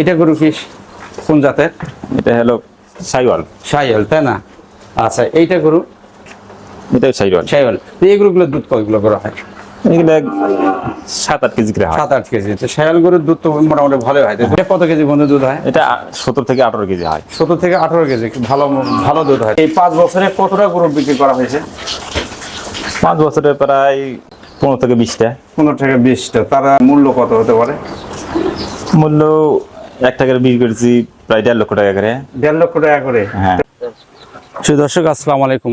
এটা গরু কি কোন জাতের? এটা হলো সাইওয়াল। সাইওয়াল তাই না? আচ্ছা এইটা গরু? এটা সাইওয়াল। সাইয়াল তো এই গরুগুলোর দুধ কতগুলো করা হয়? এগুলো সাত আট কেজি করে হয়। সাত আট কেজি। তো সায়াল গরুর দুধ তো মোটামুটি ভালো হয়। এটা কত কেজি বন্ধু দুধ হয়? এটা সত্তর থেকে আঠারো কেজি হয়। সতেরো থেকে আঠারো কেজি। ভালো ভালো দুধ হয়। এই পাঁচ বছরে কতটা গরু বিক্রি করা হয়েছে? পাঁচ বছরে প্রায় পনেরো থেকে বিশটা। পনেরো থেকে বিশটা। তার মূল্য কত হতে পারে? মূল্য এক টাকার বিক্রি করেছি প্রায় দেড় লক্ষ টাকা করে। দেড় লক্ষ টাকা করে? হ্যাঁ। সুপ্রিয় দর্শক আসসালামু আলাইকুম।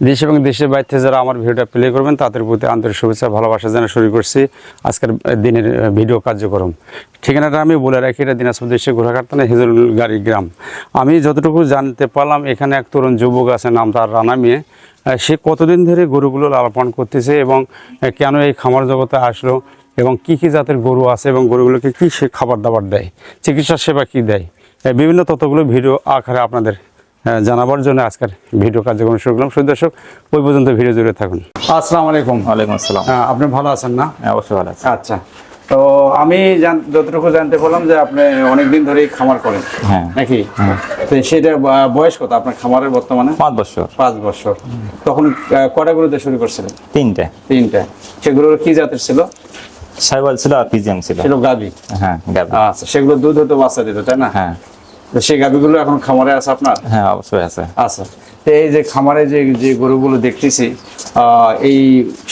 দেশ এবং দেশের বাইরে থেকে যারা আমার ভিডিওটা প্লে করবেন তাদের প্রতি আন্তরিক শুভেচ্ছা ভালোবাসা জানা শুরু করছি আজকের দিনের ভিডিও কার্যক্রম। ঠিকানাটা আমি বলে রাখি এটা দিনাজপুর দেশে ঘোড়াঘাট থানা হিজুল গাড়ি গ্রাম। আমি যতটুকু জানতে পারলাম এখানে এক তরুণ যুবক আছে নাম তার রানা মেয়ে। সে কতদিন ধরে গরুগুলো লালন করতেছে এবং কেন এই খামার জগতে আসলো? এবং কি কি জাতের গরু আছে এবং গরুগুলোকে কি সে খাবার দাবার দেয় চিকিৎসা সেবা কি দেয় বিভিন্ন তথ্যগুলো ভিডিও আকারে আপনাদের হ্যাঁ, জানাবার জন্য আজকের ভিডিও কার্যক্রম শুরু করলাম। শুধু দর্শক ওই পর্যন্ত ভিডিও জুড়ে থাকুন। আসসালামু আলাইকুম ওয়ালাইকুম আসসালাম। হ্যাঁ, আপনি ভালো আছেন না? হ্যাঁ অবশ্যই ভালো আছে। আচ্ছা তো আমি যতটুকু জানতে পারলাম যে আপনি অনেকদিন ধরেই খামার করেন। হ্যাঁ। নাকি? তো সেটা বয়স কত আপনার খামারের বর্তমানে? পাঁচ বছর। পাঁচ বছর। তখন কটা গরুতে শুরু করছিলেন? তিনটে। তিনটা। সেগুলোর কি জাতের ছিল? সাইওয়াল ছিল আর পিজিএম ছিল। ছিল গাবি? হ্যাঁ গাবি। আচ্ছা সেগুলো দুধ হতো বাচ্চা দিত তাই না? হ্যাহ তো সেই গাবিগুলো এখন খামারে আছে আপনার? হ্যাঁ অবশ্যই আছে। আচ্ছা তো এই যে খামারে যে যে গরুগুলো দেখতেছি এই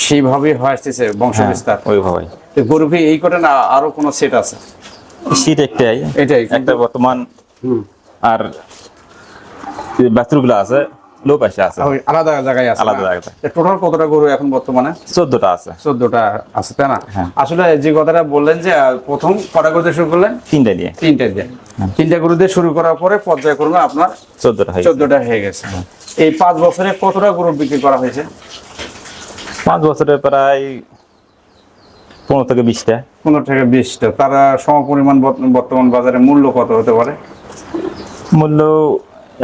সেইভাবেই হয়ে আসতেছে বংশ হ্যাঁ বিস্তার ওইভাবে তো গরু কি এই করে না আরও কোনো সেট আছে? শীত একটাই। এটাই একটা বর্তমান হুম। আর বাছুরগুলো আছে। লো পাশে আছে। আলাদা জায়গায় আছে আলাদা জায়গায়। টোটাল কতটা গরু এখন বর্তমানে? চোদ্দটা আছে। চোদ্দটা আছে তাই না? হ্যাঁ। আসলে যে কথাটা বললেন যে প্রথম কটা গরু শুরু করলেন? তিনটা দিয়ে। তিনটা দিয়ে। হ্যাঁ। তিনটা গরু দিয়ে শুরু করার পরে পর্যায়ক্রমে আপনার চোদ্দটা চোদ্দটা হয়ে গেছে। হ্যাঁ। এই পাঁচ বছরে কতটা গরু বিক্রি করা হয়েছে? পাঁচ বছরে প্রায় পনেরো থেকে বিশটা। পনেরো থেকে বিশটা। তারা সম পরিমাণ বর্ত- বর্তমান বাজারে মূল্য কত হতে পারে? মূল্য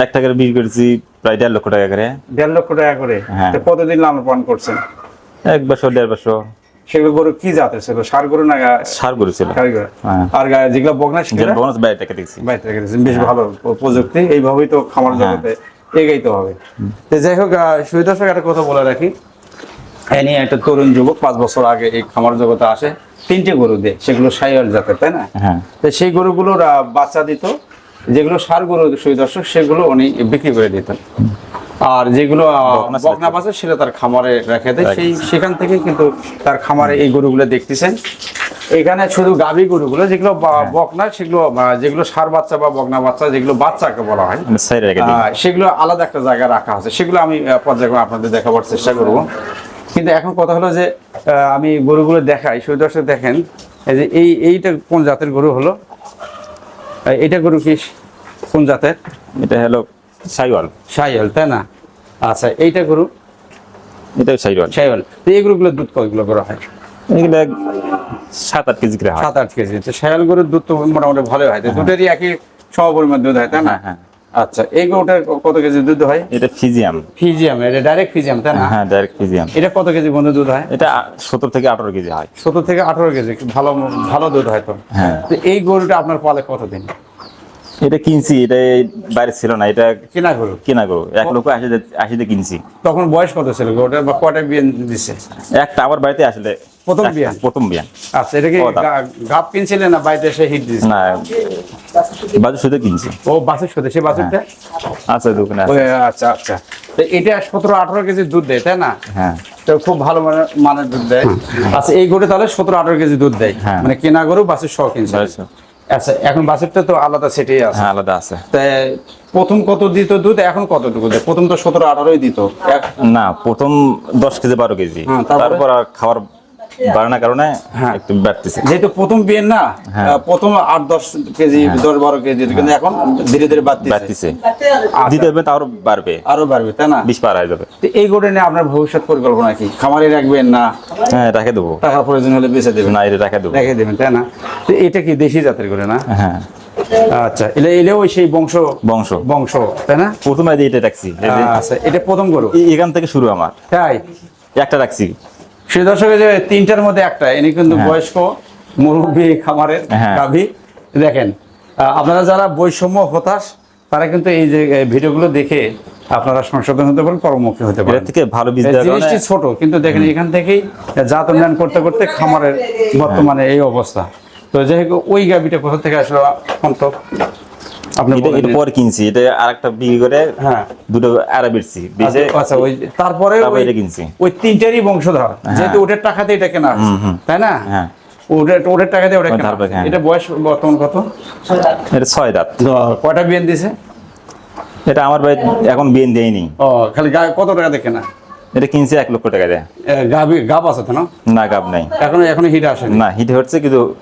এক টাকার বিক্রি করেছি প্রায় দেড় লক্ষ টাকা করে। দেড় লক্ষ টাকা করে? হ্যাঁ। কতদিন লালন পালন করছেন? এক বছর দেড় বছর। সেগুলো গরু কি জাতের ছিল? সার গরু না সার গরু ছিল? হ্যাঁ। আর যেগুলো যেটা সেগুলো বোনাস বাইরে টাকা দেখছি। বাইরে থেকে দিয়েছেন। বেশ ভালো প্রযুক্তি। এইভাবেই তো খামার হ্যাঁ। জগতে এগাইতে হবে। তো যাই হোক সুবিধা দর্শক একটা কথা বলে রাখি। এনি একটা তরুণ যুবক পাঁচ বছর আগে এই খামার জগতে আসে। তিনটে গরু দেয় সেগুলো সাইয়াল জাতের তাই না? হ্যাঁ। তো সেই গরুগুলোর বাচ্চা দিত। যেগুলো সার গরু সুই দর্শক সেগুলো উনি বিক্রি করে দিতেন। আর যেগুলো বকনা। সেটা তার খামারে রেখে দেয়। সেই সেখান থেকে কিন্তু তার খামারে এই গরুগুলো দেখতেছেন। এখানে শুধু গাভী গরুগুলো যেগুলো বকনা সেগুলো যেগুলো সার বাচ্চা বা বকনা বাচ্চা যেগুলো বাচ্চাকে বলা হয় মানে সেগুলো আলাদা একটা জায়গায় রাখা আছে। সেগুলো আমি পর্যায়ক্রমে আপনাদের দেখাবার চেষ্টা করব। কিন্তু এখন কথা হলো যে আহ, আমি গরুগুলো দেখাই। শুধু দর্শক দেখেন এই যে এই এইটা কোন জাতের গরু হলো? এইটা গরু কি কোন জাতের? এটা হলো সাইওয়াল। সাইওয়াল তাই না? আচ্ছা এইটা গরু? এটা সাইওয়াল। সাইওয়াল। তো এই গরুগুলোর দুধ কতগুলো করা হয়? এগুলো সাত আট কেজি করে হয়। সাত আট কেজি। তো সাইওয়াল গরুর দুধ তো মোটামুটি ভালো হয়। দুধেরই একই সমপরিমাণ দুধ হয় তাই না? হ্যাঁ হ্যাঁ। আচ্ছা এই গরুটার কত কেজি দুধ হয়? এটা ফিজিয়াম। ফিজিয়াম এটা ডাইরেক্ট ফিজিয়াম তাই না? হ্যাঁ ডাইরেক্ট ফিজিয়াম। এটা কত কেজি বন্ধু দুধ হয়? এটা সত্তর থেকে আঠারো কেজি হয়। সতেরো থেকে আঠারো কেজি ভালো ভালো দুধ হয়তো হ্যাঁ। তো এই গরুটা আপনার পালে কতদিন? এটা কিনছি এটা বাইরে ছিল না এটা কেনা গরু? কেনা গরু। এক লক্ষ আশি আশিতে কিনছি। তখন বয়স কত ছিল গরুটা বা কয়টা বিয়ে দিচ্ছে একটা আবার বাড়িতে আসলে প্রথম বিয়ান? প্রথম বিয়ান। আচ্ছা এটা কি কিনছিলেন না এসে হিট না কিনছি। ও বাসের সাথে সে বাসেরটা আচ্ছা দোকানে আচ্ছা আচ্ছা। তো এটা সতেরো আঠারো কেজি দুধ দেয় তাই না? হ্যাঁ। তো খুব ভালো মানের মানের দুধ দেয়। আচ্ছা এই গরু তাহলে সতেরো আঠারো কেজি দুধ দেয়। হ্যাঁ। মানে কেনা গরু বাসের শখ কিনছে। আচ্ছা এখন বাসেরটা তো আলাদা সেটেই আছে। হ্যাঁ আলাদা আছে। তাই প্রথম কত দিত দুধ এখন কতটুকু দেয়? প্রথম তো সতেরো আঠারোই দিত। না প্রথম দশ কেজি বারো কেজি। হ্যাঁ, তারপর? খাবার বাড়ানোর কারণে হ্যাঁ। একটু বাড়তেছে। যেহেতু প্রথম বিয়ের না হ্যাঁ। প্রথম আট দশ কেজি দশ বারো কেজি কিন্তু এখন ধীরে ধীরে বাড়তেছে। আচ্ছা, দিতে হবে তাও বাড়বে। আরও বাড়বে তাই না? বিশ পার হয়ে যাবে। তো এই গোটে নিয়ে আপনার ভবিষ্যৎ পরিকল্পনা কি? খামারে রাখবেন না? হ্যাঁ রেখে দেবো। টাকা প্রয়োজন হলে বেঁচে দেবেন। না এটা রেখে দেবো। রেখে দেবেন তাই না? তো এটা কি দেশি জাতের করে না? হ্যাঁ। আচ্ছা এলে এলেও ওই সেই বংশ বংশ। বংশ তাই না? প্রথমে এটা রাখছি আচ্ছা এটা প্রথম গরু। এখান থেকে শুরু আমার। তাই? একটা রাখছি। সে দর্শকের যে তিনটার মধ্যে একটা ইনি কিন্তু হ্যাঁ। বয়স্ক মুরব্বী খামারের হ্যাঁ। গাভী। দেখেন আপনারা যারা বৈষম্য হতাশ তারা কিন্তু এই যে ভিডিওগুলো দেখে আপনারা সংশোধন হতে পারেন কর্মমুখী হতে এর পারেন। থেকে ভালো জিনিসটি ছোট কিন্তু দেখেন এখান থেকেই জাত উন্নয়ন করতে করতে খামারের বর্তমানে এই অবস্থা। তো যাই হোক ওই গাবিটা কোথা থেকে আসলো এখন এরপর কিনছি এটা আরেকটা বিক্রি করে হ্যাঁ। দুটো আড়া বেচছি আচ্ছা ওই তারপরে তারপরে এটা কিনছি। ওই তিনটারই বংশধর যেহেতু ওটার টাকাতে এটা কেনা তাই না? হ্যাঁ। ওটার ওটার টাকাতে ওটা ওই কেনা তারপরে, হয়েছে। হ্যাঁ। এটা বয়স বর্তমান কত? এটা ছয় দাঁত। কয়টা বিয়ান দিছে এটা আমার ভাই এখন বিয়ে দেয়নি। ও খালি কত টাকা দিয়ে কেনা? এটা কিনছে এক লক্ষ টাকা দেয়। গাবি গাব আছে তো না? না গাব নাই। এখনও এখনও হিট আসেনি। না হিট হচ্ছে কিন্তু না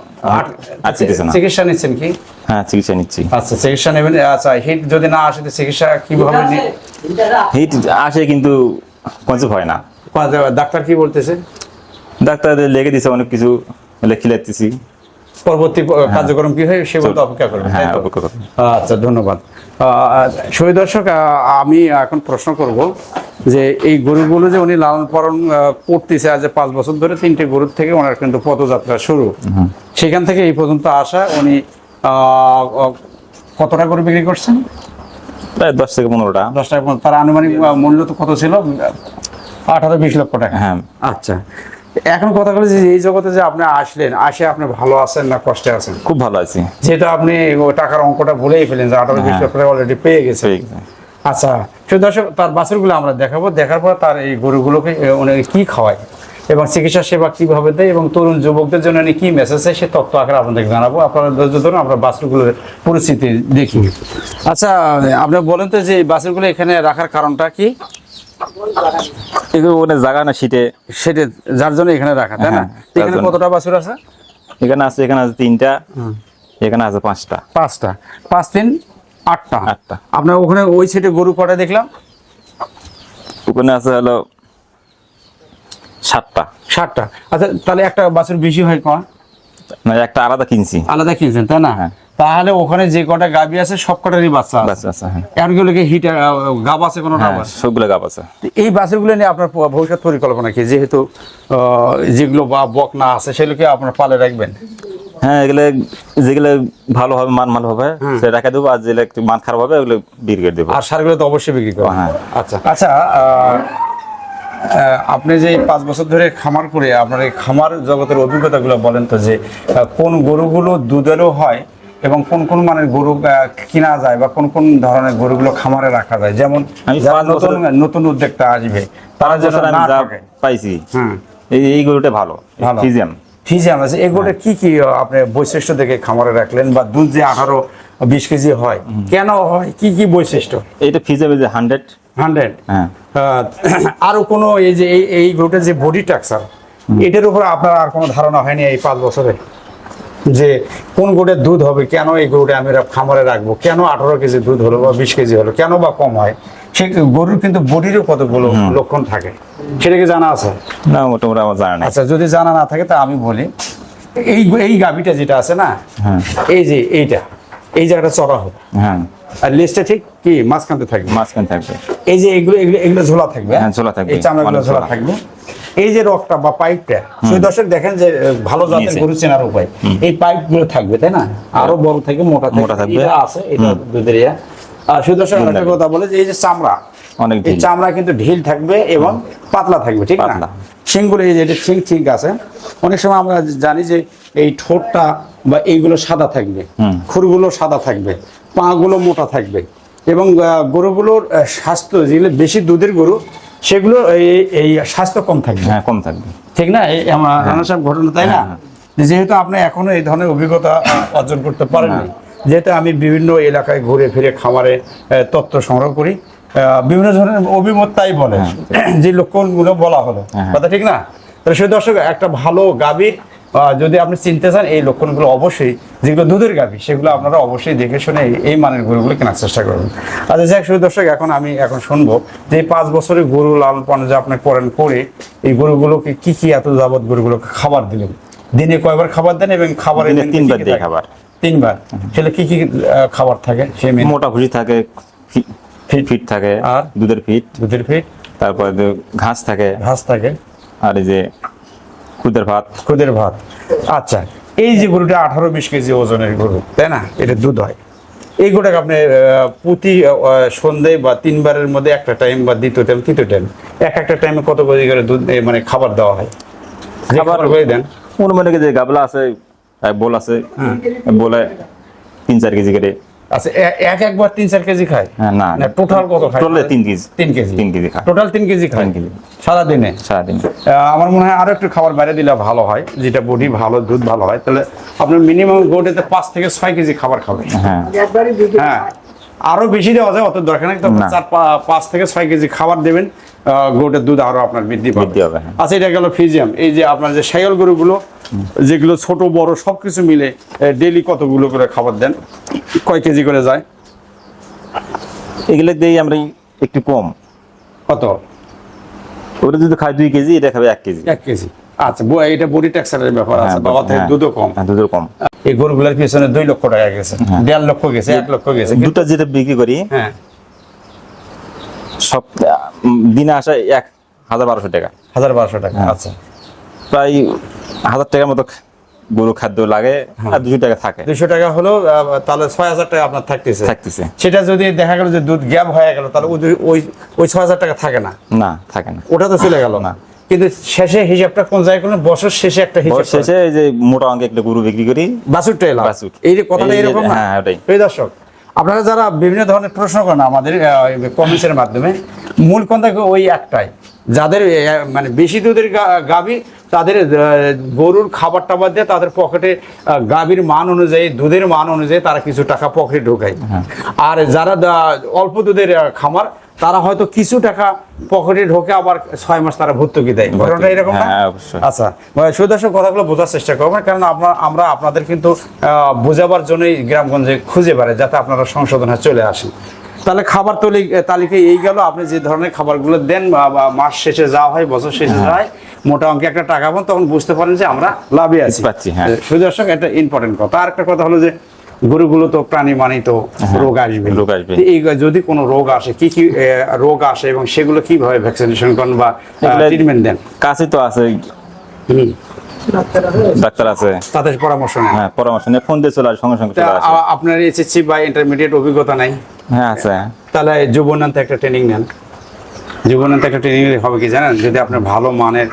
চিকিৎসা নিচ্ছেন কি? হ্যাঁ চিকিৎসা নিচ্ছি। আচ্ছা চিকিৎসা নেবেন আচ্ছা হিট যদি না আসে তো চিকিৎসা কীভাবে হিট আসে কিন্তু কনসেপ্ট হয় না। ডাক্তার কি বলতেছে? ডাক্তারদের লেগে দিছে অনেক কিছু লেখি লাগতেছি পরবর্তী কার্যক্রম কি হয়? সে বলতে অপেক্ষা করবেন হ্যাঁ অপেক্ষা করুন। আচ্ছা ধন্যবাদ। শহীদ দর্শক আমি এখন প্রশ্ন করব। যে এই গরুগুলো যে উনি লালন পালন করতেছে আজ পাঁচ বছর ধরে তিনটে গরুর থেকে ওনার কিন্তু পদযাত্রা শুরু। সেখান থেকে এই পর্যন্ত আসা উনি কতটা গরু বিক্রি করছেন? প্রায় দশ থেকে পনেরোটা। দশ টাকা। তার আনুমানিক মূল্য তো কত ছিল? আঠারো বিশ লক্ষ টাকা। হ্যাঁ। আচ্ছা। এখন কথা বলে যে এই জগতে যে আপনি আসলেন আসে আপনি ভালো আছেন না কষ্টে আছেন? খুব ভালো আছি। যেহেতু আপনি টাকার অঙ্কটা ভুলেই ফেলেন যে আঠারো বিশ হ্যাঁ। লক্ষ টাকা অলরেডি পেয়ে গেছে। আচ্ছা তো দর্শক তার বাছুরগুলো আমরা দেখাবো। দেখার পর তার এই গরুগুলোকে উনি কি খাওয়ায় এবং চিকিৎসা সেবা কীভাবে দেয় এবং তরুণ যুবকদের জন্য উনি কি মেসেজ দেয় সে তথ্য আকারে আপনাদেরকে জানাব। আপনারা ধৈর্য ধরুন আমরা বাছুরগুলোর পরিস্থিতি দেখি। আচ্ছা আপনি বলেন তো যে বাছুরগুলো এখানে রাখার কারণটা কি? এগুলো ওখানে জায়গা না শীতে সেটা যার জন্য এখানে রাখা তাই না? হ্যাঁ, এখানে কতটা বাছুর আছে? এখানে আছে এখানে আছে তিনটা এখানে আছে পাঁচটা। পাঁচটা। পাঁচ তিন? আটটা। আটটা। আপনার ওখানে ওই সাইডে গরু কটা দেখলাম? ওখানে আছে হলো সাতটা। ষাটটা আচ্ছা তাহলে একটা বাছুর বেশি হয় কম না একটা আলাদা কিনছি। আলাদা কিনছেন তাই না? হ্যাঁ। তাহলে ওখানে যে কটা গাবি আছে সব কটারই বাচ্চা আছে? হ্যাঁ। এরগুলোকে হিট গাব আছে কোনো হ্যাঁ গাব আছে? সবগুলো গাব আছে। এই বাছুরগুলো নিয়ে আপনার ভবিষ্যৎ পরিকল্পনা কি? যেহেতু যেগুলো বা বক না আছে সেগুলোকে আপনার পালে রাখবেন? হ্যাঁ এগুলো যেগুলো ভালো হবে মান ভালো হবে সেটা রেখে দেবো। আর যেগুলো একটু মান খারাপ হবে ওগুলো বিক্রি করে দেবো। আর সারগুলো তো অবশ্যই বিক্রি করবেন হ্যাঁ। আচ্ছা। আচ্ছা আপনি যে পাঁচ বছর ধরে খামার করে আপনার এই খামার জগতের অভিজ্ঞতাগুলো বলেন তো যে কোন গরুগুলো দুধেরও হয় এবং কোন কোন মানের গরু কিনা যায় বা কোন কোন ধরনের গরুগুলো খামারে রাখা যায়? যেমন নতুন নতুন উদ্যোক্তা আসবে তারা যেন পাইছি এই এই গরুটা ভালো ভালো। ফিজিয়াম ফিজিয়াম আছে এগুলো কি কি আপনি বৈশিষ্ট্য দেখে খামারে রাখলেন বা দুধ যে আঠারো বিশ কেজি হয় কেন হয়? কি কি বৈশিষ্ট্য? এইটা ফিজিয়াম যে হান্ড্রেড হান্ড্রেড হ্যাঁ। আরও কোনো এই যে এই এই গরুটার যে বডি টাকচার এটার উপর আপনার আর কোনো ধারণা হয়নি এই পাঁচ বছরে? যে কোন গরুটার দুধ হবে কেন এই গরুটা আমি খামারে রাখব? কেন আঠারো কেজি দুধ হলো বা বিশ কেজি হলো? কেন বা কম হয়? সে গরুর কিন্তু বডিরও কতগুলো লক্ষণ থাকে। সেটা কি জানা আছে? না মোটামুটি আমার জানা নেই। আচ্ছা যদি জানা না থাকে তা আমি বলি। এই এই গাবিটা যেটা আছে না হ্যাঁ। এই যে এইটা এই জায়গাটা চড়া হবে। হ্যাঁ। আর লেজটা ঠিক কি? মাঝখানতে থাকবে। মাঝখানে থাকবে। এই যে এগুলো এগুলো এগুলো ঝোলা থাকবে হ্যাঁ, ঝোলা থাকবে। এই চামড়াগুলো ঝোলা। থাকবে। এই যে রকটা বা পাইপটা সেই দর্শক দেখেন যে ভালো জাতের গরু চেনার উপায়। এই পাইপগুলো থাকবে তাই না? আরও বড় থেকে মোটা মোটা থাকবে। এটা আছে এটা দুধের আর সেই দর্শক কথা বলে যে এই যে চামড়া অনেক চামড়া কিন্তু ঢিল থাকবে এবং পাতলা থাকবে ঠিক না। শিংগুলো এই যে এটা শিং ঠিক আছে। অনেক সময় আমরা জানি যে এই ঠোঁটটা বা এইগুলো সাদা থাকবে খুরগুলো সাদা থাকবে পাগুলো মোটা থাকবে এবং গরুগুলোর স্বাস্থ্য যেগুলো বেশি দুধের গরু সেগুলো এই- এই স্বাস্থ্য কম থাকবে। হ্যাঁ কম থাকবে। ঠিক না? এই আমার রানা সাহেব ঘটনা তাই না? যেহেতু আপনি এখনও এই ধরনের অভিজ্ঞতা অর্জন করতে পারেননি যেহেতু আমি বিভিন্ন এলাকায় ঘুরে ফিরে খামারে তথ্য সংগ্রহ করি বিভিন্ন ধরনের অভিমত তাই বলে যে লক্ষণগুলো বলা হলো হ্যাঁ। কথা ঠিক না তাহলে সেই দর্শক একটা ভালো গাভীর যদি আপনি চিনতে চান এই লক্ষণগুলো অবশ্যই যেগুলো দুধের গাভী সেগুলো আপনারা অবশ্যই দেখে শুনে এই- মানের গরুগুলো কেনার চেষ্টা করবেন আচ্ছা যাক সেই দর্শক এখন আমি এখন শুনব যে পাঁচ বছরের গরু লালন পালন যে আপনি করেন করে এই গরুগুলোকে কি কি এত যাবত গরুগুলোকে খাবার দিলেন দিনে কয়বার খাবার দেন এবং খাবারের দিনে তিনবার? খাবার। তিনবার সেটা কি কি খাবার থাকে সে মোটা ভুজি থাকে ফি- ফিট থাকে আর? দুধের ফিট। দুধের ফিট। তারপরে ঘাস থাকে। ঘাস থাকে। আর এই যে খুদের ভাত। খুদের ভাত। আচ্ছা এই যে গরুটা আঠারো বিশ কেজি ওজনের গরু তাই না? এটা দুধ হয়। এই গরুটাকে আপনি প্রতি সন্ধ্যায় বা তিনবারের মধ্যে একটা টাইম বা দ্বিতীয় টাইম তৃতীয় টাইম এক একটা টাইমে কত কেজি করে দুধ মানে খাবার দেওয়া হয়? খাবার- করে দেন। অনুমানিক যে গাবলা আছে বোল আছে বলে তিন চার কেজি করে আচ্ছা এক একবার তিন চার কেজি খায়? হ্যাঁ, না, না। টোটাল কত খায়? টোটালে তিন কেজি। তিন কেজি। তিন কেজি খায়। টোটাল তিন কেজি খায়? কেজি। সারাদিনে? সারাদিন। আহ, আমার মনে হয় আরও একটু খাবার বাইরে দিলে ভালো হয় যেটা বডি ভালো দুধ ভালো হয়। তাহলে আপনার মিনিমাম গোটে পাঁচ থেকে ছয় কেজি খাবার খাবেন হ্যাঁ। হ্যাঁ। আরও বেশি দেওয়া যায় অত দরকার নেই। তবে না। চার পাঁচ থেকে ছয় কেজি খাবার দেবেন গোটের দুধ আরও আপনার বৃদ্ধি পাবে। বৃদ্ধি হবে, হ্যাঁ। আচ্ছা এটা গেল ফিজিয়াম এই যে আপনার যে সাইল গরুগুলো যেগুলো ছোট বড় সবকিছু মিলে ডেলি কতগুলো করে খাবার দেন? কয় কেজি করে যায়? এগুলো দিয়েই আমরা একটু কম। কত? ওটা যদি খায় দুই কেজি এটা খাবে এক কেজি। এক কেজি। আচ্ছা এটা বডি ট্যাক্সারের ব্যাপার আছে হ্যাঁ, বাবা থেকে হ্যাঁ, দুধও কম। হ্যাঁ, দুধও কম। এই গরুগুলোর পিছনে দুই লক্ষ টাকা গেছে দেড় লক্ষ গেছে এক লক্ষ গেছে। দুটো যেটা বিক্রি করি হ্যাঁ। সব দিনে আসা এক হাজার বারোশো টাকা। হাজার বারোশো টাকা। আচ্ছা। প্রায় হাজার টাকার মতো গরু খাদ্য লাগে। আর দুশো টাকা থাকে। দুশো টাকা হলো তাহলে ছয় হাজার টাকা আপনার থাকতেছে। থাকতেছে। সেটা যদি দেখা গেল যে দুধ গ্যাপ হয়ে গেল তাহলে ওই ওই ওই ছয় হাজার টাকা থাকে না। না থাকে না। ওটা তো চলে গেল। না। কিন্তু শেষে হিসাবটা কোন জায়গায় করলেন? বছর শেষে একটা হিসাব শেষে এই যে মোটা অঙ্কে একটা গরু বিক্রি করি। বাসুরটা এলাম বাছুর। এই যে কথাটা এরকম না? হ্যাঁ, ওটাই। এই দর্শক আপনারা যারা বিভিন্ন ধরনের প্রশ্ন করেন আমাদের কমেন্টসের মাধ্যমে মূল কথা ওই একটাই। যাদের মানে বেশি দুধের গাভী তাদের গরুর খাবার টাবার দিয়ে তাদের পকেটে গাভীর মান অনুযায়ী দুধের মান অনুযায়ী তারা কিছু টাকা পকেটে ঢোকায়। হ্যাঁ। আর যারা অল্প দুধের খামার তারা হয়তো কিছু টাকা পকেটে ঢোকে আবার ছয় মাস তারা ভর্তুকি দেয়। ঘটনাটা এরকম না? হ্যাঁ। আচ্ছা সুদর্শক কথাগুলো বোঝার চেষ্টা করবেন কারণ আপনার আমরা আপনাদের কিন্তু বোঝাবার জন্যই গ্রামগঞ্জে খুঁজে বেড়াই যাতে আপনারা সংশোধনে চলে আসেন। তাহলে খাবার তলি তালিকায় এই গেল আপনি যে ধরনের খাবারগুলো দেন মাস শেষে যাওয়া হয় বছর শেষে যাওয়া হয় মোটা অঙ্কে একটা টাকা পান তখন বুঝতে পারেন যে আমরা লাভে আছি। পাচ্ছি, হ্যাঁ। সুদর্শক একটা ইম্পর্টেন্ট কথা। আর একটা কথা হলো যে গরুগুলো তো প্রাণী মানেই তো রোগ আসবে। রোগ আসবে। এই যদি কোনো রোগ আসে কি কি রোগ আসে এবং সেগুলো কীভাবে ভ্যাকসিনেশন করেন বা ট্রিটমেন্ট দেন? কাছে তো আছে। হুম। ডাক্তার আছে। তাদের পরামর্শ নেন। হ্যাঁ পরামর্শ নিয়ে ফোন দিয়ে চলে আসে সঙ্গে সঙ্গে চলে আসে। আপনার এসএসসি বা ইন্টারমিডিয়েট অভিজ্ঞতা নাই? হ্যাঁ আছে। তাহলে যুবনান্তে একটা ট্রেনিং নেন। যুবনান্তে একটা ট্রেনিং হবে কি জানেন? যদি আপনার ভালো মানের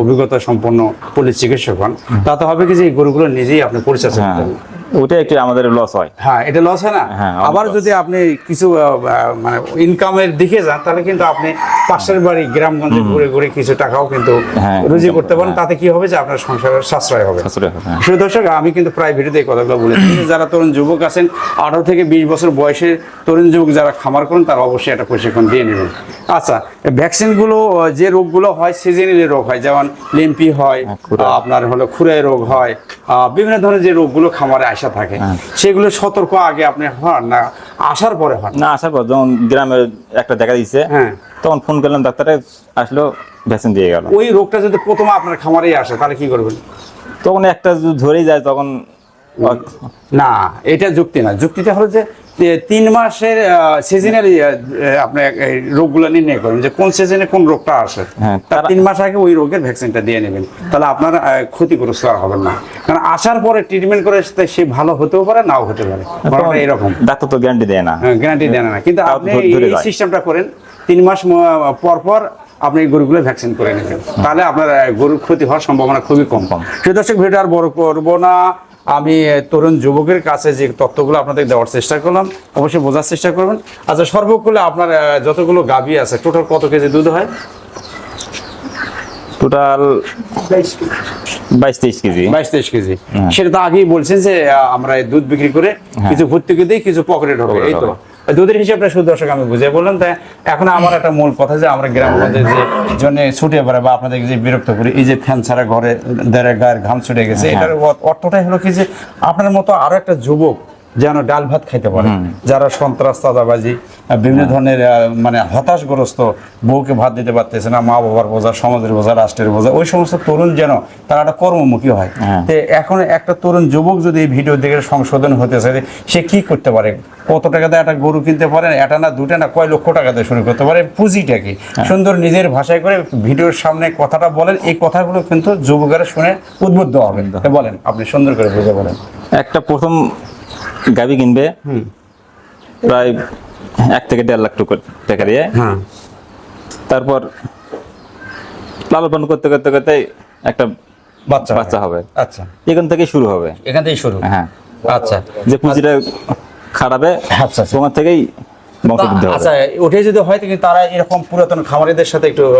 অভিজ্ঞতা সম্পন্ন পুলিশ চিকিৎসক হন তাতে হবে কি যে এই গরুগুলো নিজেই আপনি পরিচর্যা হ্যাঁ। করতে পারবেন। ওটা একটু আমাদের লস হয়। হ্যাঁ এটা লস হয় না? হ্যাঁ, আবার যদি আপনি কিছু মানে ইনকামের দিকে যান তাহলে কিন্তু আপনি পাশের বাড়ি গ্রামগঞ্জে ঘুরে ঘুরে কিছু টাকাও কিন্তু হ্যাঁ, রুজি করতে পারেন। হ্যাঁ। তাতে কি হবে যে আপনার সংসারের সাশ্রয় হবে। হ্যাঁ। দর্শক আমি কিন্তু প্রায় ভিডিওতে এই কথাগুলো বলেছি যারা তরুণ যুবক আছেন আঠারো থেকে বিশ বছর বয়সের তরুণ যুবক যারা খামার করেন তারা অবশ্যই একটা প্রশিক্ষণ দিয়ে নেবেন। আচ্ছা ভ্যাকসিনগুলো যে রোগগুলো হয় সিজনালি রোগ হয় যেমন লিম্পি হয় হ্যাঁ, আপনার হলো খুরাই রোগ হয় বিভিন্ন ধরনের যে রোগগুলো খামারে আসা থাকে হ্যাঁ। সেগুলো সতর্ক আগে আপনি হন না আসার পরে হন না আসার পর যখন গ্রামে একটা দেখা দিচ্ছে হ্যাঁ। তখন ফোন করলাম ডাক্তারে আসলো ভ্যাকসিন দিয়ে গেল ওই রোগটা যদি প্রথমে আপনার খামারেই আসে তাহলে কি করবেন তখন একটা যদি ধরেই যায় তখন না এটা যুক্তি না। যুক্তিটা হলো যে তিন মাসের সিজনালি আপনি রোগগুলো নির্ণয় করেন যে কোন সিজনে কোন রোগটা আসে। হ্যাঁ, তার তিন মাস আগে ওই রোগের ভ্যাকসিনটা দিয়ে নেবেন। তাহলে আপনার ক্ষতিগ্রস্ত আর হবেন না। কারণ আসার পরে ট্রিটমেন্ট করে সে- সে ভালো হতেও পারে নাও হতে পারে। এরকম। ডাক্তার তো গ্যারান্টি দেয় না। গ্যারান্টি দেন না। কিন্তু আপনি এই সিস্টেমটা করেন তিন মাস পর পর আপনি এই গরুগুলো ভ্যাকসিন করে নেবেন। তাহলে আপনার গরুর ক্ষতি হওয়ার সম্ভাবনা খুবই কম। কম। প্রিয় দর্শক ভিডিও আর বড় করব না। আমি তরুণ যুবকের কাছে যে তথ্যগুলো আপনাদের দেওয়ার চেষ্টা করলাম অবশ্যই বোঝার চেষ্টা করবেন আচ্ছা সর্বকুলে আপনার যতগুলো গাভী আছে টোটাল কত কেজি দুধ হয় টোটাল বাইশ কেজি। তেইশ কেজি বাইশ তেইশ কেজি হ্যাঁ। সেটা তো আগেই বলছেন যে আমরা দুধ বিক্রি করে কিছু ভর্তুকি দিই কিছু পকেটে ঢোকে এই তো ঢোকে। দুধের হিসাবটা শুধু দর্শক আমি বুঝে বললাম তাই এখন আমার একটা মূল কথা যে আমরা গ্রামগঞ্জে যে জন্য ছুটে বেড়ে বা আপনাদেরকে যে বিরক্ত করি এই যে ফ্যান ছাড়া ঘরে দেড়ে গায়ের ঘাম ছুটে গেছে হ্যাঁ। এটার অর্থটাই হলো কি যে আপনার মতো আরও একটা যুবক যেন ডাল ভাত খাইতে পারে। যারা সন্ত্রাস চাঁদাবাজি বিভিন্ন ধরনের মানে হতাশগ্রস্ত বউকে ভাত দিতে পারতেছে না মা বাবার বোঝা সমাজের বোঝা রাষ্ট্রের বোঝা ওই সমস্ত তরুণ যেন তারা একটা কর্মমুখী হয়। হ্যাঁ। তো এখন একটা তরুণ যুবক যদি এই ভিডিও দেখে সংশোধন হতে চায় সে কি করতে পারে? কত টাকা দিয়ে একটা গরু কিনতে পারে এটা না দুটা না কয় লক্ষ টাকা দিয়ে শুরু করতে পারে? পুঁজিটা কি? সুন্দর নিজের ভাষায় করে ভিডিওর সামনে কথাটা বলেন এই কথাগুলো কিন্তু যুবকেরা শুনে উদ্বুদ্ধ হবেন। বলেন আপনি সুন্দর করে বুঝে বলেন। একটা প্রথম গাবি কিনবে। প্রায় এক থেকে দেড় লাখ টাকা- টাকা দিয়ে। হ্যাঁ। তারপর লালন পালন করতে করতে করতে একটা বাচ্চা বাচ্চা হবে। আচ্ছা। এখান থেকে শুরু হবে। এখান থেকেই শুরু? হ্যাঁ। আচ্ছা। যে পুঁজিটা খারাপে আচ্ছা, আচ্ছা। ওখান থেকেই আচ্ছা যদি হয় তারা এরকম পুরাতন খামারিদের সাথে একটু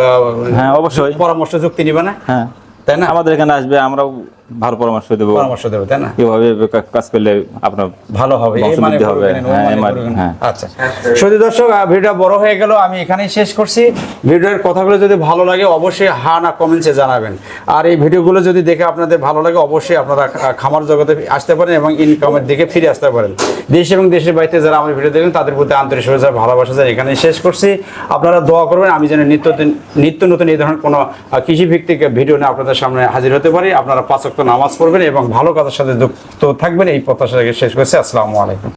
হ্যাঁ অবশ্যই। পরামর্শ যুক্তি নিবে না? হ্যাঁ। তাই না? আমাদের এখানে আসবে আমরাও ভালো পরামর্শ দেবো। পরামর্শ দেবে তাই না? কীভাবে কা- কাজ করলে আপনার ভালো হবে এই বংশবৃদ্ধি হবে। হ্যাঁ। হ্যাঁ। আচ্ছা। শুধু দর্শক ভিডিওটা বড় হয়ে গেল আমি এখানেই শেষ করছি। ভিডিওর কথাগুলো যদি ভালো লাগে অবশ্যই হা না কমেন্টসে জানাবেন। আর এই ভিডিওগুলো যদি দেখে আপনাদের ভালো লাগে অবশ্যই আপনারা খামার জগতে আসতে পারেন এবং ইনকামের দিকে ফিরে আসতে পারেন। দেশ এবং দেশের বাইরে যারা আমার ভিডিও দেখেন তাদের প্রতি আন্তরিক শুভেচ্ছা ভালোবাসা যায় এখানেই শেষ করছি। আপনারা দোয়া করবেন আমি যেন নিত্য নিত্য নতুন এই ধরনের কোনো কৃষিভিত্তিক ভিডিও নিয়ে আপনাদের সামনে হাজির হতে পারি। আপনারা পাঁচ নামাজ পড়বেন এবং ভালো কাজের সাথে যুক্ত থাকবেন। এই প্রত্যাশা শেষ করছি। আসসালামু আলাইকুম।